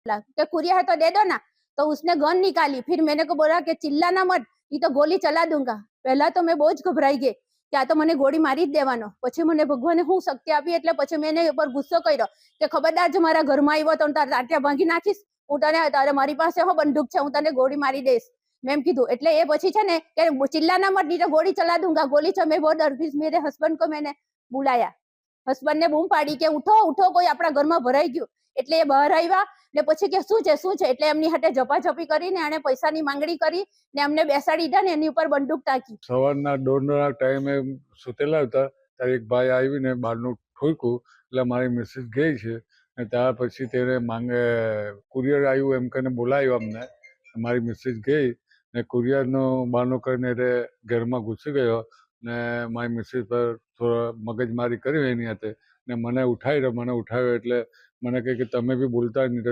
बोला कि कुरिया है तो दे दो ना तो उसने गन निकाली फिर मैंने को बोला कि चिल्लाना मत नहीं तो गोली चला दूंगा પહેલા તો મેં બહુ જ ગભરાઈ ગઈ કે આ તો મને ગોળી મારી જ દેવાનો પછી મને ભગવાને હું શક્તિ આપી એટલે પછી મેં એના ઉપર ગુસ્સો કર્યો કે ખબરદાર જો મારા ઘરમાં આવ્યો તો હું તારા ટાંટિયા ભાંગી નાખીશ હું તને તારે મારી પાસે હો બંદૂક છે હું તને ગોળી મારી દઈશ મેં એમ કીધું એટલે એ પછી છે ને કે ચિલ્લાના મત નહીં તો ગોળી ચલા દૂંગા ગોલી છે મેં બહુ ડર ગઈ મેરે હસબન્ડ को मैंने बुलाया હસબન્ડ ને બૂમ પાડી કે ઉઠો ઉઠો, કોઈ આપણા ઘરમાં ભરાઈ ગયું. એટલે એ બહાર આવ્યા ને પછી કે શું છે શું છે? એટલે એમની હાથે ઝપાઝપી કરીને એણે પૈસાની માંગણી કરી ને એમને બેસાડી દીધા ને એની ઉપર બંદૂક તાકી સવારના દોઢના ટાઈમે સુતેલા હતા, ત્યારે એક ભાઈ આવીને બહારનું ઠોક્યું, એટલે મારી મિસિસ ગઈ છે ને ત્યાર પછી તેને માંગે, કુરિયર આવ્યું એમ કરીને બોલાવ્યું અમને. મારી મિસિસ ગઈ ને કુરિયરનો બહાનો કરીને એટલે ઘરમાં ઘૂસી ગયો. ને મારી મિસિસ પર થોડો મગજમારી કરી એની હાથે ને મને ઉઠાવી મને ઉઠાવ્યો એટલે મને કહે કે તમે બી બોલતા નહીં.